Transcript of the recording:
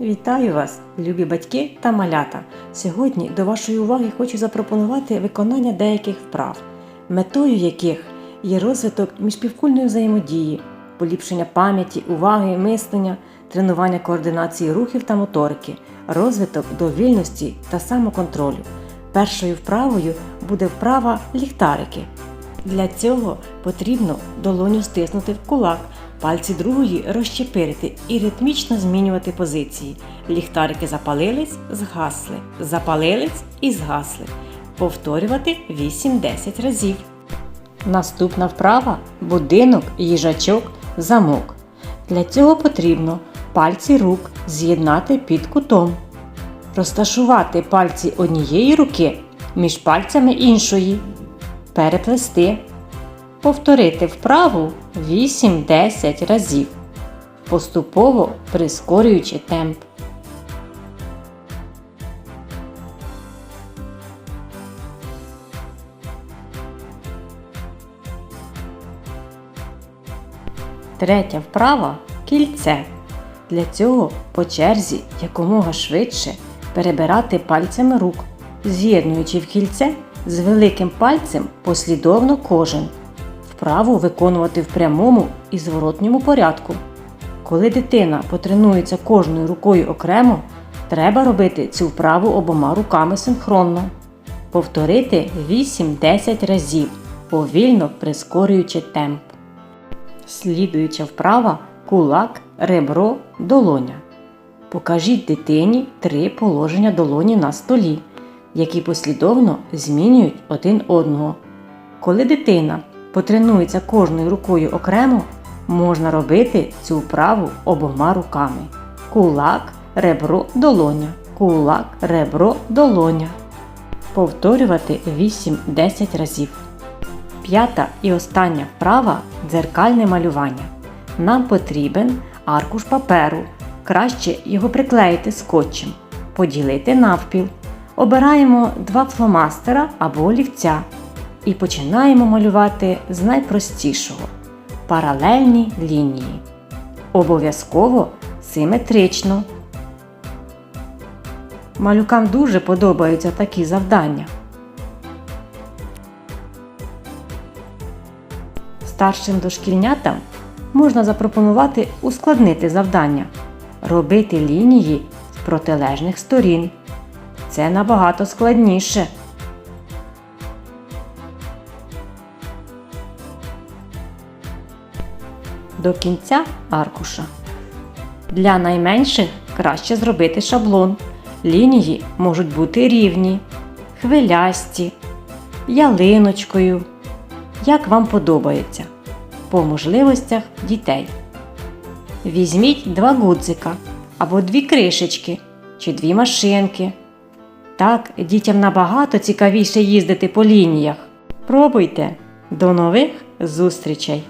Вітаю вас, любі батьки та малята! Сьогодні до вашої уваги хочу запропонувати виконання деяких вправ, метою яких є розвиток міжпівкульної взаємодії, поліпшення пам'яті, уваги, мислення, тренування координації рухів та моторики, розвиток довільності та самоконтролю. Першою вправою буде вправа ліхтарики. Для цього потрібно долоню стиснути в кулак, пальці другої розщепирити і ритмічно змінювати позиції. Ліхтарики запалились, згасли, запалились і згасли. Повторювати 8-10 разів. Наступна вправа будинок, їжачок, замок. Для цього потрібно пальці рук з'єднати під кутом. Розташувати пальці однієї руки між пальцями іншої. Переплести. Повторити вправу 8-10 разів, поступово прискорюючи темп. Третя вправа кільце. Для цього по черзі якомога швидше перебирати пальцями рук, з'єднуючи в кільце з великим пальцем послідовно кожен. Вправу виконувати в прямому і зворотньому порядку. Коли дитина потренується кожною рукою окремо, треба робити цю вправу обома руками синхронно. Повторити 8-10 разів, повільно прискорюючи темп. Слідуюча вправа кулак, ребро, долоня. Покажіть дитині три положення долоні на столі, які послідовно змінюють один одного. Коли дитина потренується кожною рукою окремо, можна робити цю вправу обома руками. Кулак, ребро, долоня. Кулак, ребро, долоня. Повторювати 8-10 разів. П'ята і остання вправа дзеркальне малювання. Нам потрібен аркуш паперу. Краще його приклеїти скотчем, поділити навпіл. Обираємо два фломастера або олівця і починаємо малювати з найпростішого паралельні лінії. Обов'язково симетрично. Малюкам дуже подобаються такі завдання. Старшим дошкільнятам можна запропонувати ускладнити завдання, робити лінії з протилежних сторін. Це набагато складніше. До кінця аркуша. Для найменших краще зробити шаблон. Лінії можуть бути рівні, хвилясті, ялиночкою, як вам подобається, по можливостях дітей. Візьміть два гудзика або дві кришечки чи дві машинки. Так дітям набагато цікавіше їздити по лініях. Пробуйте! До нових зустрічей!